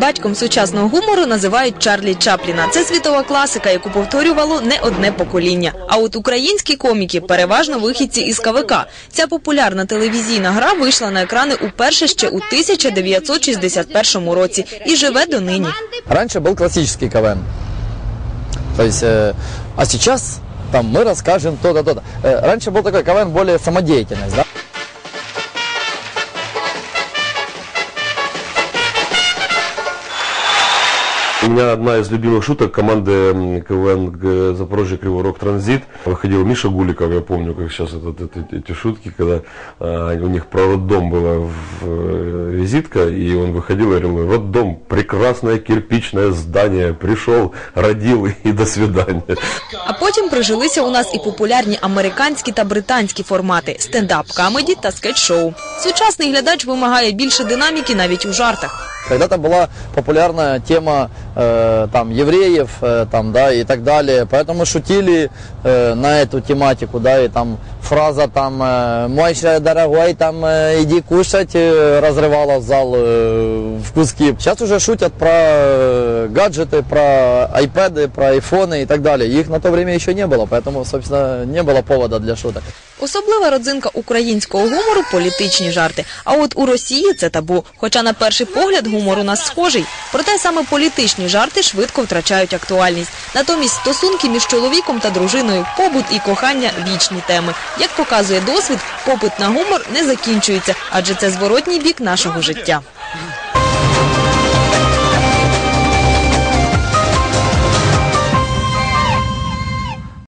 Батьком сучасного гумору називають Чарлі Чапліна. Це світова класика, яку повторювало не одне покоління. А от українські коміки переважно вихідці із КВК. Ця популярна телевізійна гра вийшла на екрани уперше ще у 1961 році і живе донині. Раньше был классический КВН. То есть, э, а сейчас там мы расскажем то-то, то-то. Э, раньше был такой КВН более самодеятельность, да? У меня одна из любимых шуток команды м, КВН г- Запорожье Кривой Рог Транзит. Выходил Миша Гуликов, я помню, как сейчас этот- этот- эти шутки, когда а, у них про роддом была в- э, визитка, и он выходил и говорил, роддом, прекрасное кирпичное здание, пришел, родил и до свидания. А потім прижилися у нас і популярні американські та британські формати стендап камеді та скетч-шоу. Сучасний глядач вимагає більше динаміки навіть у жартах. Когда-то была популярная тема э, там евреев, э, там, да, и так далее. Поэтому шутили э, на эту тематику, да, и там фраза там э, «Мой ш- дорогой, там э, иди кушать» э, разрывала зал э, в куски. Сейчас уже шутят про э, гаджеты, про айпэды, про айфоны и так далее. Их на то время еще не было, поэтому, собственно, не было повода для шуток. Особлива родзинка українського гумору політичні жарти. А от у Росії це табу. Хоча на перший погляд гумор у нас схожий. Проте саме політичні жарти швидко втрачають актуальність. Натомість стосунки між чоловіком та дружиною, побут і кохання вічні теми. Як показує досвід, попит на гумор не закінчується, адже це зворотній бік нашого життя.